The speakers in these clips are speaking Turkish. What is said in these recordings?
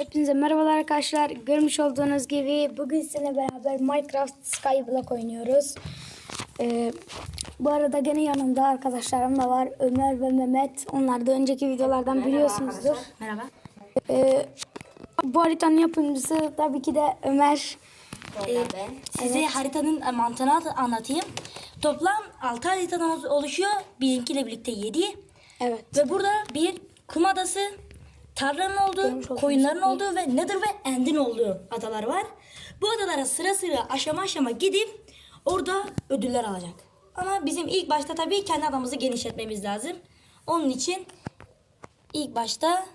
Hepinize merhabalar arkadaşlar. Görmüş olduğunuz gibi bugün sizinle beraber Minecraft Skyblock oynuyoruz. Ee, bu arada gene yanımda arkadaşlarım da var. Ömer ve Mehmet. Onlar da önceki videolardan biliyorsunuzdur. Merhaba. Ee, bu haritanın yapımcısı tabii ki de Ömer. Ee, size haritanın e, mantığını at- anlatayım. Toplam 6 haritadan oluşuyor. Bizimkiyle birlikte 7. Evet. Ve burada bir kum adası, tarlanın olduğu, koyunların olduğu ve Nether ve End'in olduğu adalar var. Bu adalara sıra sıra aşama aşama gidip orada ödüller alacak. Ama bizim ilk başta tabii kendi adamımızı genişletmemiz lazım. Onun için ilk başta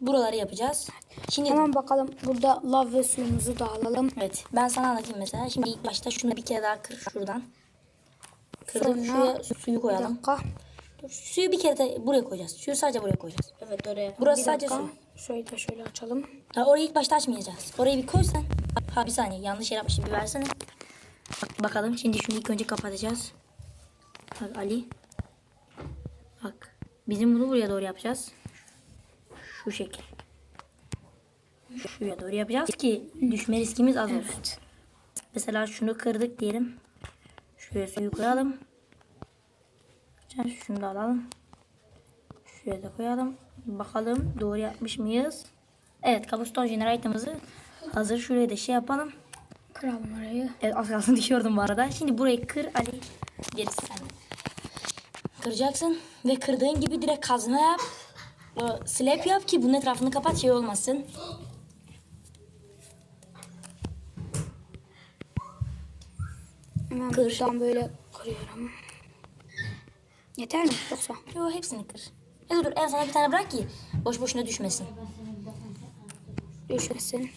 buraları yapacağız. Şimdi Hemen bakalım burada lav ve suyumuzu da alalım. Evet ben sana anlatayım mesela. Şimdi ilk başta şunu bir kere daha kır şuradan. Kırdım Sonra- şuraya suyu Bir koyalım. dakika. Dur, suyu bir kere de buraya koyacağız. Suyu sadece buraya koyacağız. Evet oraya. Burası Bir sadece dakika. su. Şöyle de şöyle açalım. Ha, orayı ilk başta açmayacağız. Orayı bir koy sen. Ha bir saniye yanlış yer yapmışım bir versene. Bak, bakalım şimdi şunu ilk önce kapatacağız. Bak Ali. Bak bizim bunu buraya doğru yapacağız. Şu şekil. Şuraya doğru yapacağız ki düşme riskimiz az olsun. Mesela şunu kırdık diyelim. Şuraya suyu koyalım. Şunu da alalım. Şuraya da koyalım. Bakalım doğru yapmış mıyız? Evet cobblestone generator'ımızı hazır. Şuraya da şey yapalım. Kıralım orayı. Evet az kalsın düşüyordum bu arada. Şimdi burayı kır Ali. Gerisi sende. Kıracaksın ve kırdığın gibi direkt kazma yap. Slap yap ki bunun etrafını kapat şey olmasın. Kır. buradan böyle kırıyorum. Yeter mi yoksa? Yo hepsini kır. Ya dur, dur en sana bir tane bırak ki boş boşuna düşmesin. Düşmesin.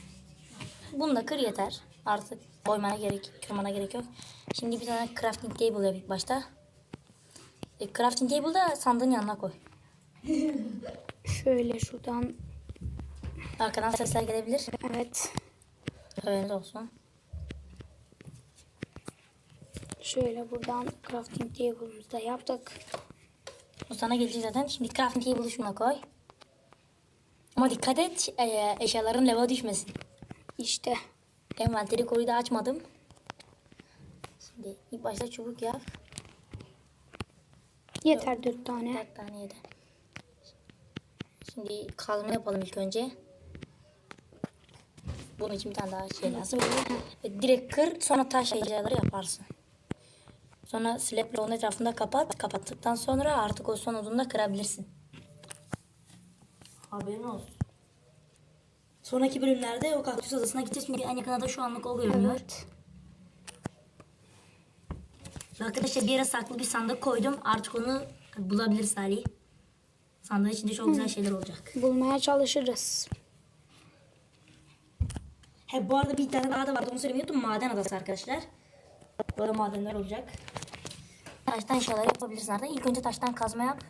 Bunu da kır yeter. Artık koymana gerek, kırmana gerek yok. Şimdi bir tane crafting table yap ilk başta. E, crafting table da sandığın yanına koy. Şöyle şuradan Arkadan sesler gelebilir. evet Haberiniz olsun. şöyle buradan crafting table'ımızı da yaptık. O sana gelecek zaten. Şimdi crafting table'ı şuna koy. Ama dikkat et e, eşyaların level düşmesin. İşte Envanteri koyu da açmadım. Şimdi ilk başta çubuk yap. yeter dört tane. Dört tane yedi. Şimdi kazma yapalım ilk önce. Bunun için bir tane daha şey lazım. Direkt kır sonra taş eşyaları yaparsın. Sonra slaple onun etrafında kapat. Kapattıktan sonra artık o son odunu da kırabilirsin. Haberin olsun. Sonraki bölümlerde o kaktüs adasına gideceğiz çünkü en yakın ada şu anlık o görünüyor. Evet. Arkadaşlar bir yere saklı bir sandık koydum. Artık onu bulabiliriz Ali. Sandığın içinde çok güzel şeyler olacak. Bulmaya çalışırız. He bu arada bir tane daha da vardı onu söylemiyordum. Maden adası arkadaşlar. Böyle madenler olacak. Taştan eşyalar yapabilirsin artık. İlk önce taştan kazma yap.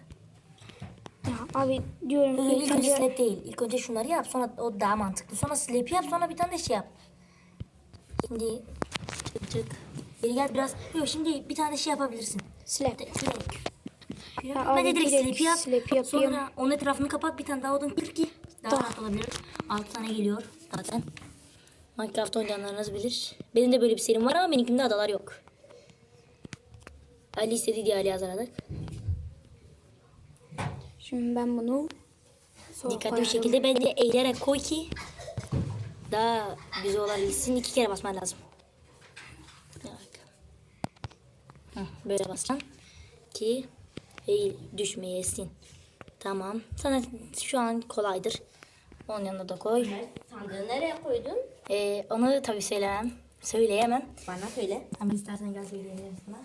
Ya abi diyorum ki İlk önce slap değil. İlk önce şunları yap. Sonra o daha mantıklı. Sonra slap yap. Sonra bir tane de şey yap. Şimdi çık çık. Geri gel biraz. Yok şimdi bir tane şey yapabilirsin. slap. Slap. Ya ben de direkt direkt slap yap. slap yapayım. Sonra onun etrafını kapat. Bir tane daha odun kır ki daha rahat olabilir. 6 tane geliyor zaten. Minecraft oynayanlarınız bilir. Benim de böyle bir serim var ama benimkinde adalar yok. Ali istediği diye Ali yazarladık. Şimdi ben bunu Dikkatli bir şekilde bence eğilerek koy ki daha güzel olabilsin. İki kere basman lazım. Hı, böyle basacaksın ki eğil düşmeyesin. Tamam. Sana şu an kolaydır. Onun yanına da koy. Sandığı nereye koydun? Ee, onu tabii söyleyemem. Söyleyemem. Bana söyle. Ama istersen gel söyleyebilirim sana.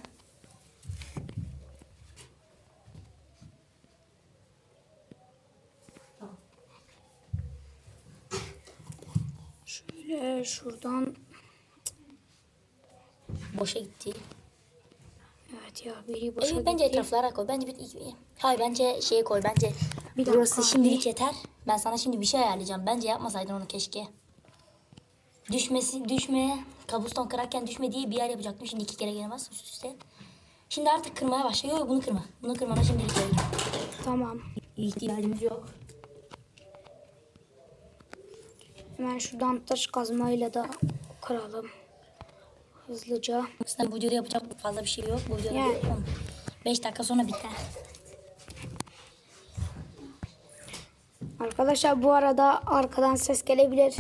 Şöyle şuradan Boşa gitti. evet ya biri boşa Evet, bence gitti. etraflara koy. Bence bir Hayır bence şeye koy. Bence Bir burası dakika şimdilik abi. yeter. Ben sana şimdi bir şey ayarlayacağım. Bence yapmasaydın onu keşke. Düşmesi, düşmeye, kabuston kırarken düşme diye bir yer yapacaktım. Şimdi iki kere bas üst üste. Şimdi artık kırmaya başla. Yok bunu kırma. Bunu kırmana şimdilik gerek. Tamam. İhtiyacımız yok. Hemen şuradan taş kazmayla da kıralım. Hızlıca. Aslında bu videoda yapacak fazla bir şey yok. Bu videoda Yani. 5 dakika sonra biter. Arkadaşlar bu arada arkadan ses gelebilir.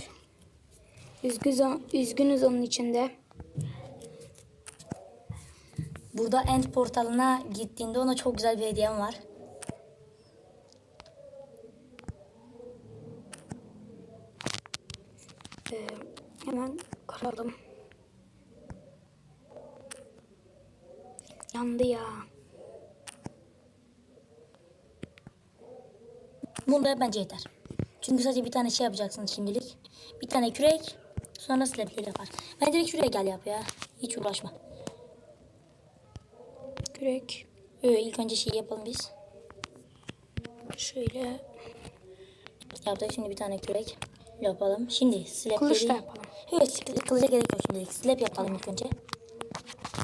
Üzgünüz, üzgünüz onun içinde. Burada End portalına gittiğinde ona çok güzel bir hediyem var. Ee, hemen kıralım. Yandı ya. Bunda bence yeter. Çünkü sadece bir tane şey yapacaksın şimdilik. Bir tane kürek. Sonra slapleri yapar. Ben direkt şuraya gel yap ya. Hiç uğraşma. Kürek. Öyle ilk önce şey yapalım biz. Şöyle Yaptık şimdi bir tane kürek yapalım. Şimdi slapleri... Kılıç da yapalım. Evet kılıca gerek yok şimdi. Slap yapalım ilk önce.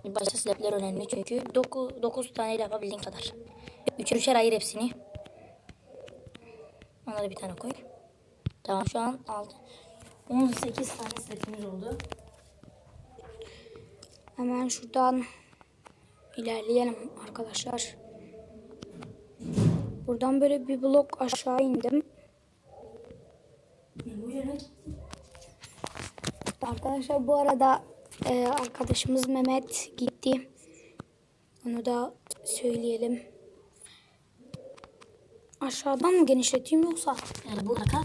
Başta slapler önemli çünkü 9, 9 tane yapabildiğin kadar. Üçer üçer ayır hepsini. Onları bir tane koy. Tamam şu an aldı. 18 tane slapimiz oldu. hemen şuradan ilerleyelim arkadaşlar. Buradan böyle bir blok aşağı indim. Arkadaşlar bu arada e, arkadaşımız Mehmet gitti. Onu da söyleyelim. Aşağıdan mı genişleteyim yoksa? Yani burada kal.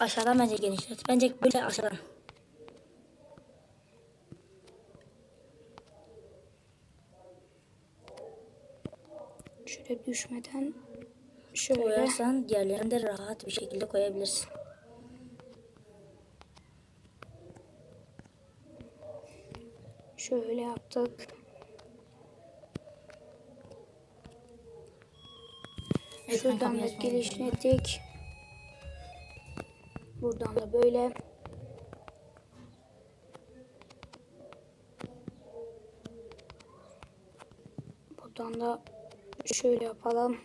Aşağıdan bence genişlet. Bence böyle aşağıdan. Şöyle düşmeden şöyle. Koyarsan diğerlerini de rahat bir şekilde koyabilirsin. Şöyle yaptık. Evet, Şuradan da sonra genişlettik. Buradan da böyle. Buradan da şöyle yapalım.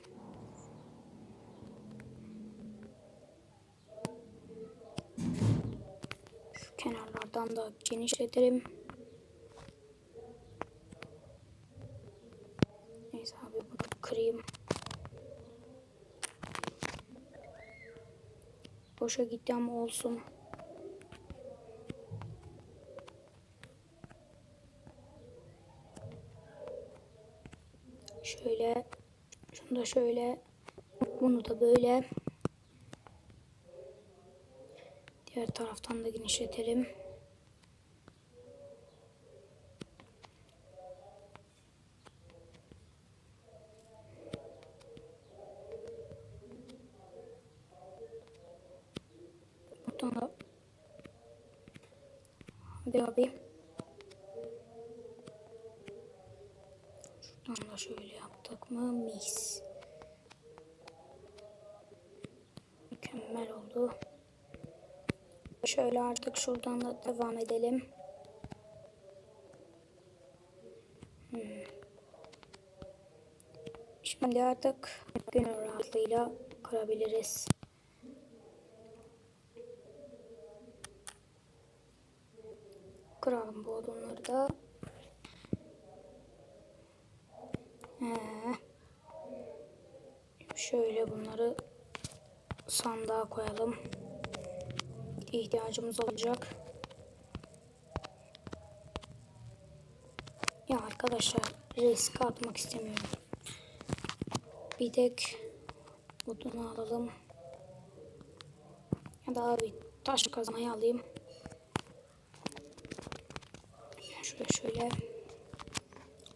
Şu kenarlardan da genişletelim. Neyse abi bunu kırayım. Boşa gitti ama olsun. Şöyle. Şunu da şöyle. Bunu da böyle. Diğer taraftan da genişletelim. Buradan da Abi. Şuradan da şöyle yaptık mı mis. Mükemmel oldu. Şöyle artık şuradan da devam edelim. Hmm. Şimdi artık gönül rahatlığıyla kırabiliriz. Kıralım bu odunları da. Ee, şöyle bunları sandığa koyalım. İhtiyacımız olacak. Ya arkadaşlar risk atmak istemiyorum. Bir tek odunu alalım. Ya da bir taş kazmayı alayım. Şöyle şöyle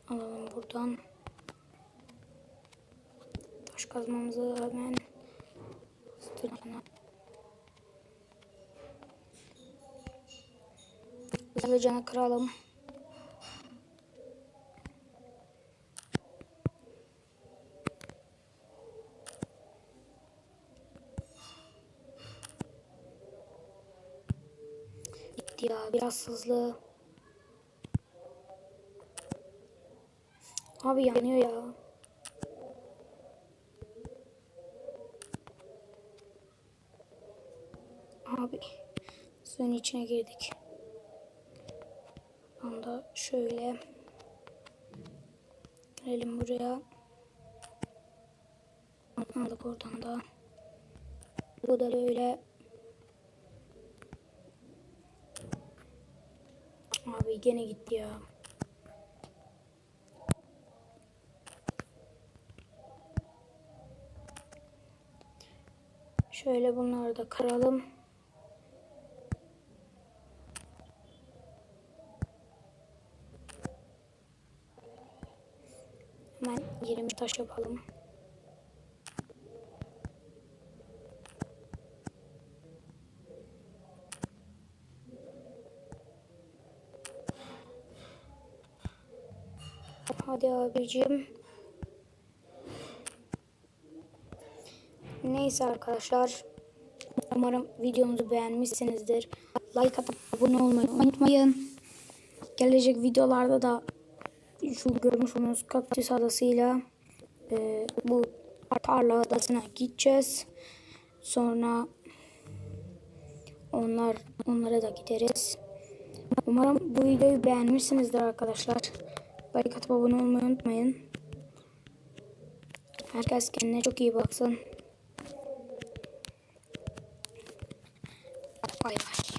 alalım buradan. Taş kazmamızı hemen ıstırcana. Hızlıca kıralım. Ya biraz hızlı. Abi yanıyor ya. Abi suyun içine girdik. Anda şöyle girelim buraya. Aldık oradan da. Bu da böyle. Abi gene gitti ya. Şöyle bunları da kıralım. Hemen 20 taş yapalım. Hadi abicim. Neyse arkadaşlar. Umarım videomuzu beğenmişsinizdir. Like atıp abone olmayı unutmayın. Gelecek videolarda da şu görmüş olduğunuz kaktüs adasıyla e, bu tarla adasına gideceğiz. Sonra onlar onlara da gideriz. Umarım bu videoyu beğenmişsinizdir arkadaşlar. Like atıp abone olmayı unutmayın. Herkes kendine çok iyi baksın. バイバ。